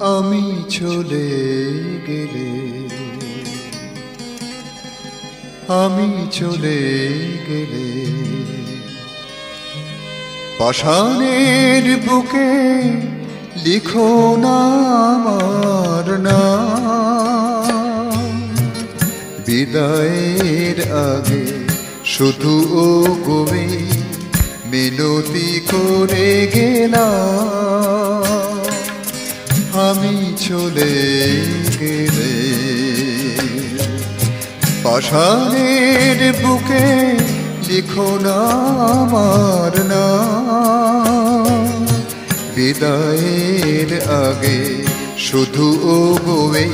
আমি চলে গেলে, আমি চলে গেলে। পাষাণের বুকে লিখো না আমার নাম। বিদায়ের আগে শুধু ও গোবে মিনতি করে গেলাম। আমি চলে গেলে পাষাণের বুকে লিখো না আমার না বিদায়ের আগে শুধু ও গোয়ে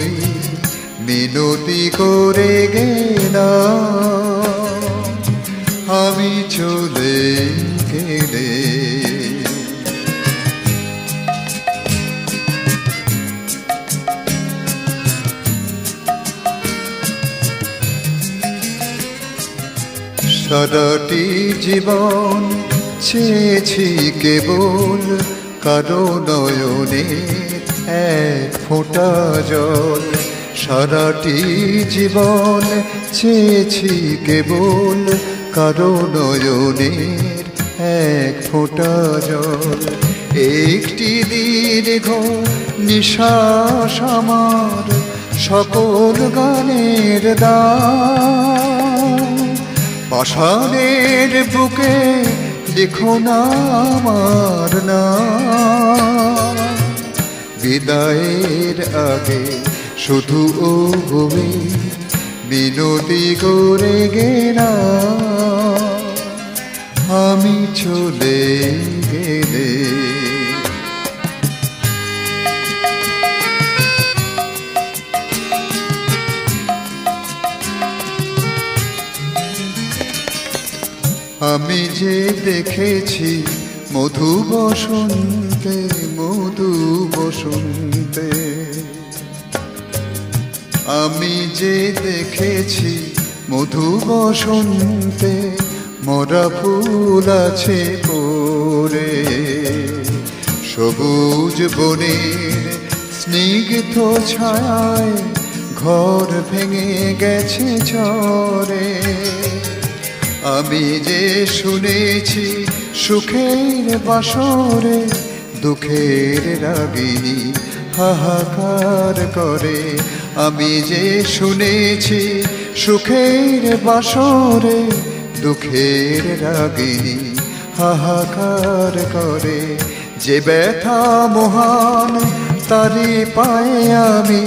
মিনতি করে গেলাম। আমি চলে সারাটি জীবন চেয়েছি কেবল, কারও নয়নে এক ফোঁটা জল। সারাটি জীবন চেয়েছি কেবল, কারও নয়নের এক ফোঁটা জল। একটি দীর্ঘ নিশ্বাস আমার সকল গানের দাম পাষাণের বুকে লিখো না আমার না বিদায়ের আগে শুধু ও ভূমি বিনতি করে গেলাম। আমি চলে আমি যে দেখেছি মধু বসন্তে মধু বসন্তে। আমি যে দেখেছি মধু বসন্তে, মরা ফুল আছে পরে সবুজ বনের স্নিগ্ধ ছায় ঘর ভেঙে গেছে ঝরে আমি যে শুনেছি সুখের বাসরে, দুঃখের রাগিনী হাহাকার করে। আমি যে শুনেছি সুখের বাসরে, দুঃখের রাগিনী হাহাকার করে। যে ব্যথা মহান তারি পায়ে আমি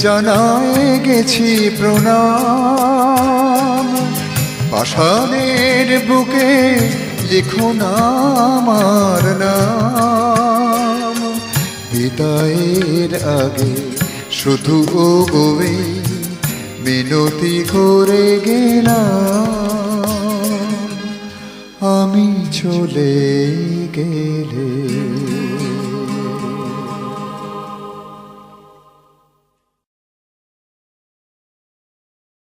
জানায় গেছি প্রণাম। পাষাণের বুকে লিখো আমার নাম। বিদায়ের আগে শুধু ও গোবে মিনতি করে গেলাম। আমি চলে